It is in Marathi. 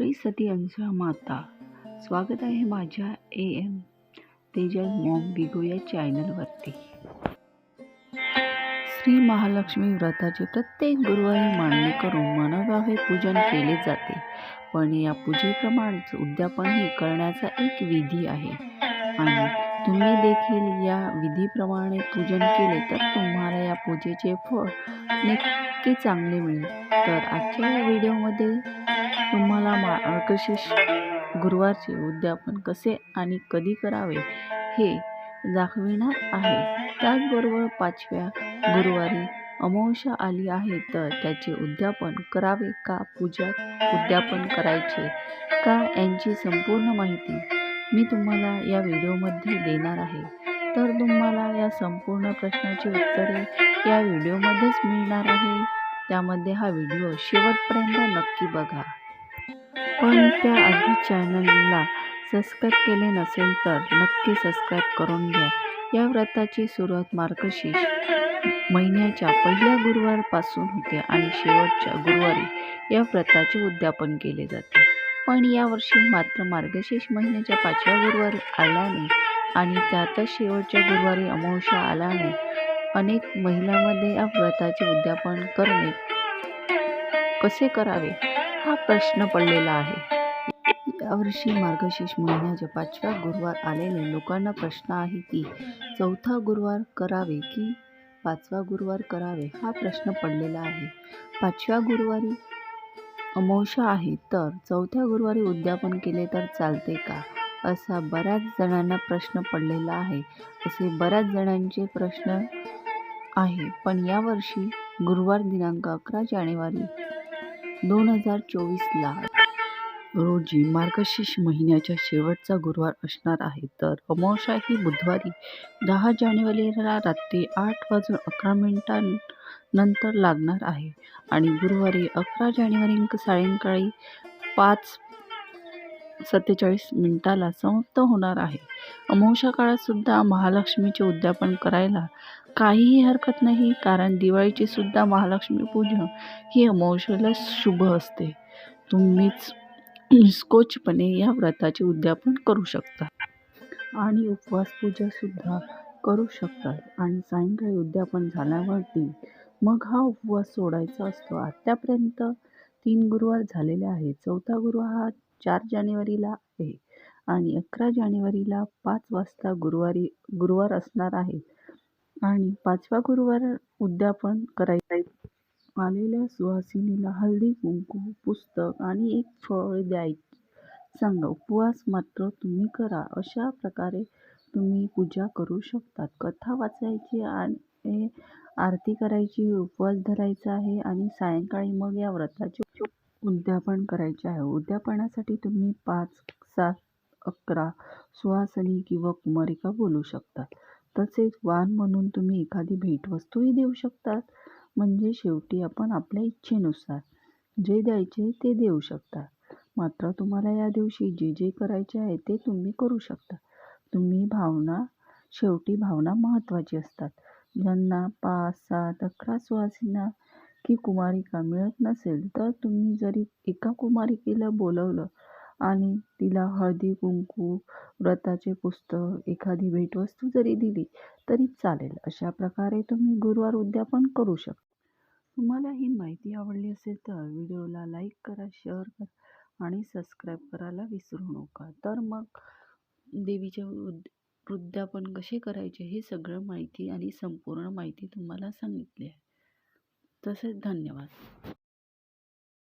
श्री सती अंशा माता. स्वागत आहे माझ्या ए एम तेजल मॉम बिगो या चॅनलवरती. श्री महालक्ष्मी व्रताचे प्रत्येक गुरुवारी मांडणी करून मनोभावे पूजन केले जाते. पण या पूजेप्रमाणेच उद्यापनही करण्याचा एक विधी आहे. आणि तुम्ही देखील या विधीप्रमाणे पूजन केले तर तुम्हाला या पूजेचे फळ नक्की चांगले मिळेल. तर आजच्या या व्हिडिओमध्ये तुम्हाला मार्गशीर्ष गुरुवारचे उद्यापन कसे आणि कधी करावे हे दाखविणार आहे. त्याचबरोबर पाचव्या गुरुवारी अमावस्या आली आहे तर त्याचे उद्यापन करावे का? पूजा उद्यापन करायचे का? यांची संपूर्ण माहिती मी तुम्हाला या व्हिडिओमध्ये देणार आहे. तर तुम्हाला या संपूर्ण प्रश्नाची उत्तरे या व्हिडिओमध्येच मिळणार आहे. त्यामध्ये हा व्हिडिओ शेवटपर्यंत नक्की बघा. पण त्या आधी चॅनलला सबस्क्राईब केले नसेल तर नक्की सबस्क्राईब करून घ्या. या व्रताची सुरुवात मार्गशीर्ष महिन्याच्या पहिल्या गुरुवारपासून होते आणि शेवटच्या गुरुवारी या व्रताचे उद्यापन केले जाते. पण यावर्षी मात्र मार्गशीर्ष महिन्याच्या पाचव्या गुरुवारी आल्याने आणि त्यातच शेवटच्या गुरुवारी अमावस्या आल्याने अनेक महिलांमध्ये या व्रताचे उद्यापन करणे कसे करावे? हा प्रश्न पडलेला आहे. यावर्षी मार्गशीर्ष महिन्याच्या पाचव्या गुरुवार आलेले लोकांना प्रश्न आहे की चौथा गुरुवार करावे की पाचवा गुरुवार करावे? हा प्रश्न पडलेला आहे. पाचव्या गुरुवारी अमावस्या आहे तर चौथ्या गुरुवारी उद्यापन केले तर चालते का? असा बऱ्याच जणांना प्रश्न पडलेला आहे. असे बऱ्याच जणांचे प्रश्न आहे. पण यावर्षी गुरुवार दिनांक अकरा जानेवारी दोन हजार चोवीसला रोजी मार्गशीर्ष महिन्याच्या शेवटचा गुरुवार असणार आहे. तर अमावस्या ही बुधवारी दहा जानेवारीला रात्री आठ वाजून अकरा मिनिटांनंतर लागणार आहे. आणि गुरुवारी अकरा जानेवारी सायंकाळी पाच सत्तेचाळीस मिनिटाला समाप्त होणार आहे. अमावस्या काळात सुद्धा महालक्ष्मीचे उद्यापन करायला काहीही हरकत नाही कारण दिवाळीची सुद्धा महालक्ष्मी पूजन ही अमावस्येला शुभ असते. तुम्हीच निस्कोचपणे या व्रताचे उद्यापन करू शकता. आणि उपवास पूजासुद्धा करू शकतात आणि सायंकाळी उद्यापन झाल्यावरती मग हा उपवास सोडायचा असतो. आत्तापर्यंत तीन गुरुवार झालेले आहेत. चौथा गुरुवार हा चार जानेवारीला आहे आणि अकरा जानेवारीला पाच वाजता गुरुवारी गुरुवार असणार आहे. आणि पाचवा गुरुवार उद्यापन करायचं आहे आलेल्या सुहासिनीला हळदी कुंकू पुस्तक आणि एक फळ द्याय सांगा उपवास मात्र तुम्ही करा अशा प्रकारे तुम्ही पूजा करू शकतात. कथा वाचायची आणि आरती करायची उपवास धरायचा आहे आणि सायंकाळी मग या व्रताचे उद्यापन करायचे आहे. उद्यापनासाठी तुम्ही पाच सात अकरा सुहासनी किंवा कुमारिका बोलू शकतात तसेच वाण म्हणून तुम्ही एखादी भेटवस्तूही देऊ शकतात म्हणजे शेवटी आपण आपल्या इच्छेनुसार जे द्यायचे ते देऊ शकता. मात्र तुम्हाला या दिवशी जे जे करायचे आहे ते तुम्ही करू शकता. तुम्ही भावना शेवटी भावना महत्त्वाची असतात. ज्यांना पाच सात अकरा सुवासिना की कुमारिका मिळत नसेल तर तुम्ही जरी एका कुमारिकेला बोलवलं आणि तिला हळदी कुंकू व्रताचे पुस्तक एखादी भेटवस्तू जरी दिली तरी चालेल. अशा प्रकारे तुम्ही गुरुवार उद्यापन करू शकता. तुम्हाला ही माहिती आवडली असेल तर व्हिडिओला लाईक करा शेअर करा आणि सबस्क्राईब करायला विसरू नका. तर मग देवीचे उद उद्यापन कसे करायचे हे सगळं माहिती आणि संपूर्ण माहिती तुम्हाला सांगितली आहे. तसेच धन्यवाद.